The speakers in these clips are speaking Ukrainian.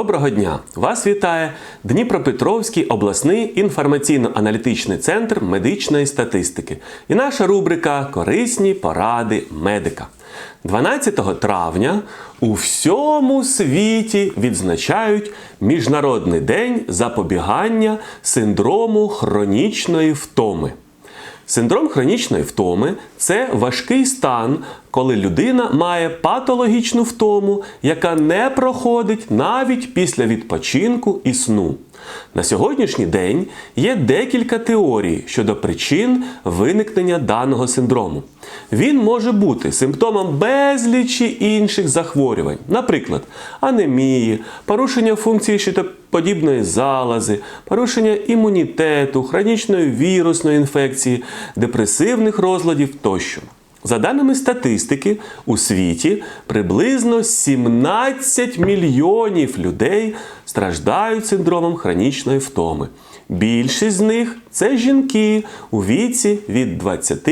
Доброго дня! Вас вітає Дніпропетровський обласний інформаційно-аналітичний центр медичної статистики і наша рубрика Корисні поради медика. 12 травня у всьому світі відзначають Міжнародний день запобігання синдрому хронічної втоми. Синдром хронічної втоми це важкий стан, коли людина має патологічну втому, яка не проходить навіть після відпочинку і сну. На сьогоднішній день є декілька теорій щодо причин виникнення даного синдрому. Він може бути симптомом безлічі інших захворювань, наприклад, анемії, порушення функції щитоподібної залози, порушення імунітету, хронічної вірусної інфекції, депресивних розладів тощо. За даними статистики, у світі приблизно 17 мільйонів людей страждають синдромом хронічної втоми. Більшість з них це жінки у віці від 20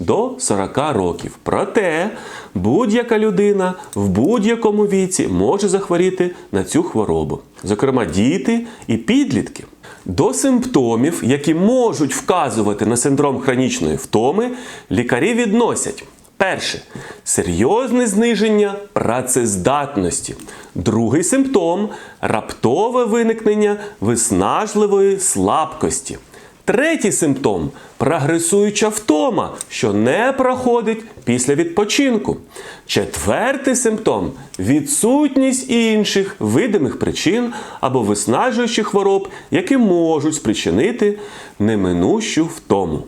до 40 років. Проте будь-яка людина в будь-якому віці може захворіти на цю хворобу, зокрема діти і підлітки. До симптомів, які можуть вказувати на синдром хронічної втоми, лікарі відносять перше серйозне зниження працездатності. Другий симптом раптове виникнення виснажливої слабкості. Третій симптом прогресуюча втома, що не проходить після відпочинку. Четвертий симптом відсутність інших видимих причин або виснажуючих хвороб, які можуть спричинити неминущу втому.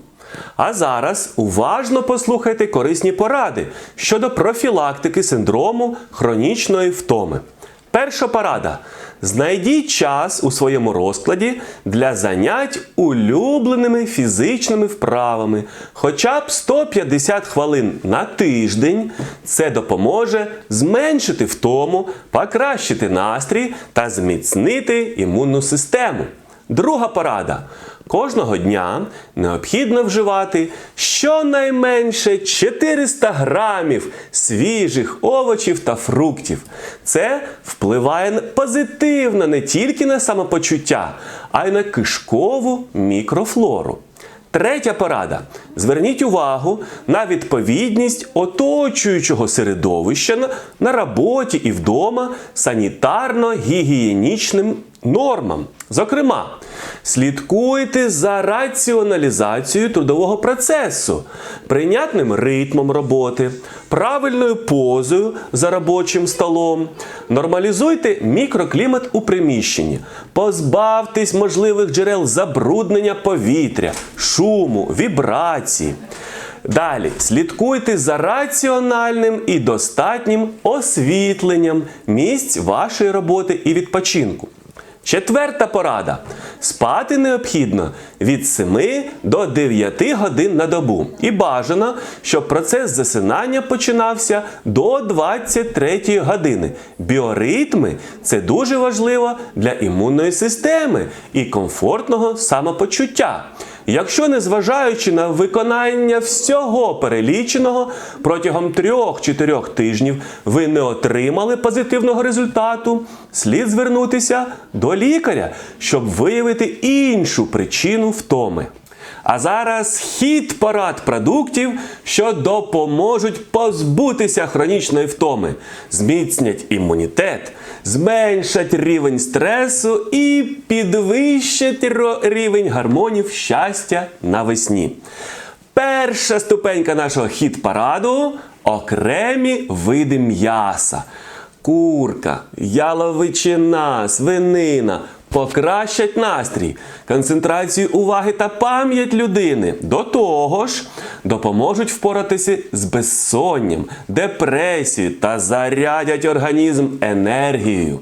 А зараз уважно послухайте корисні поради щодо профілактики синдрому хронічної втоми. Перша порада. Знайдіть час у своєму розкладі для занять улюбленими фізичними вправами, хоча б 150 хвилин на тиждень. Це допоможе зменшити втому, покращити настрій та зміцнити імунну систему. Друга порада. Кожного дня необхідно вживати щонайменше 400 грамів свіжих овочів та фруктів. Це впливає позитивно не тільки на самопочуття, а й на кишкову мікрофлору. Третя порада. Зверніть увагу на відповідність оточуючого середовища на, роботі і вдома санітарно-гігієнічним нормам. Зокрема, слідкуйте за раціоналізацією трудового процесу, прийнятним ритмом роботи, правильною позою за робочим столом. Нормалізуйте мікроклімат у приміщенні, позбавтесь можливих джерел забруднення повітря, шуму, вібрації. Далі слідкуйте за раціональним і достатнім освітленням місць вашої роботи і відпочинку. Четверта порада. Спати необхідно від 7 до 9 годин на добу. І бажано, щоб процес засинання починався до 23 години. Біоритми це дуже важливо для імунної системи і комфортного самопочуття. Якщо незважаючи на виконання всього переліченого протягом 3-4 тижнів ви не отримали позитивного результату, слід звернутися до лікаря, щоб виявити іншу причину втоми. А зараз хід парад продуктів, що допоможуть позбутися хронічної втоми, зміцнять імунітет, зменшать рівень стресу і підвищать рівень гормонів щастя навесні. Перша ступенька нашого хід параду окремі види м'яса. Курка, яловичина, свинина покращать настрій, концентрацію уваги та пам'ять людини. До того ж, допоможуть впоратися з безсонням, депресією та зарядять організм енергією.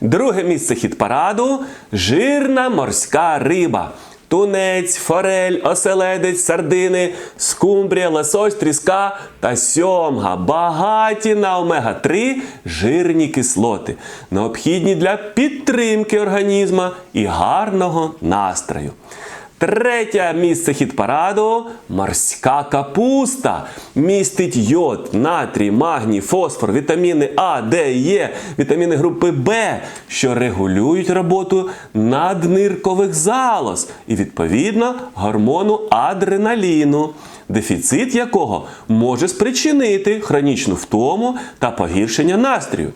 Друге місце хід параду жирна морська риба. Тунець, форель, оселедець, сардини, скумбрія, лосось, тріска та сьомга багаті на омега-3 жирні кислоти, необхідні для підтримки організма і гарного настрою. Третє місце хіт-параду морська капуста. Містить йод, натрій, магній, фосфор, вітаміни А, Д, Е, вітаміни групи Б, що регулюють роботу надниркових залоз і, відповідно, гормону адреналіну, дефіцит якого може спричинити хронічну втому та погіршення настрою.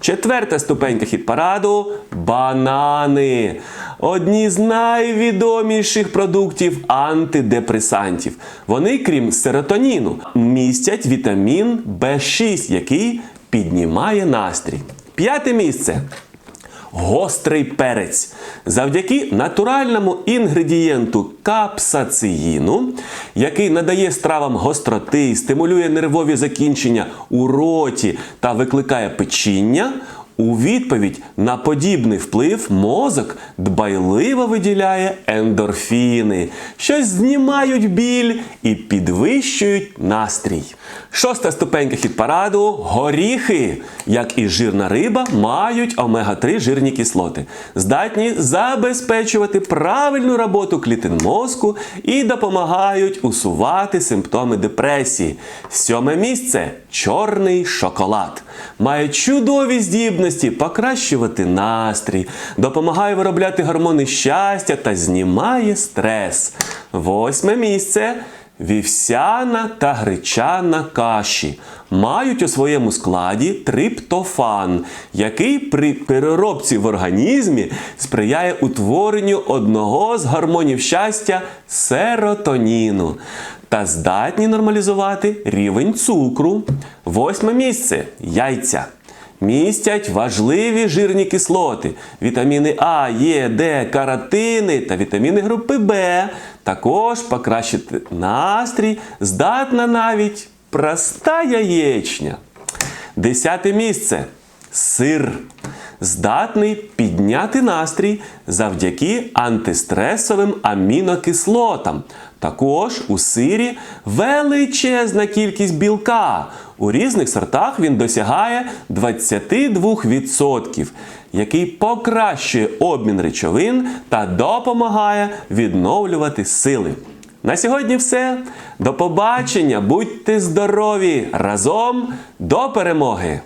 Четверта ступенька хіт-параду банани. Одні з найвідоміших продуктів антидепресантів. Вони, крім серотоніну, містять вітамін В6, який піднімає настрій. П'яте місце. Гострий перець. Завдяки натуральному інгредієнту капсаціїну, який надає стравам гостроти, стимулює нервові закінчення у роті та викликає печіння. У відповідь на подібний вплив мозок дбайливо виділяє ендорфіни, що знімають біль і підвищують настрій. Шоста ступенька хіт-параду горіхи, як і жирна риба, мають омега-3 жирні кислоти, здатні забезпечувати правильну роботу клітин мозку і допомагають усувати симптоми депресії. Сьоме місце чорний шоколад. Має чудові здібності покращувати настрій, допомагає виробляти гормони щастя та знімає стрес. Восьме місце вівсяна та гречана каші. Мають у своєму складі триптофан, який при переробці в організмі сприяє утворенню одного з гормонів щастя серотоніну та здатні нормалізувати рівень цукру. Восьме місце яйця. Містять важливі жирні кислоти, вітаміни А, Е, Д, каротини та вітаміни групи Б. Також покращити настрій здатна навіть проста яєчня. Десяте місце сир. Здатний підняти настрій завдяки антистресовим амінокислотам. Також у сирі величезна кількість білка. У різних сортах він досягає 22%, який покращує обмін речовин та допомагає відновлювати сили. На сьогодні все. До побачення, будьте здорові! Разом до перемоги!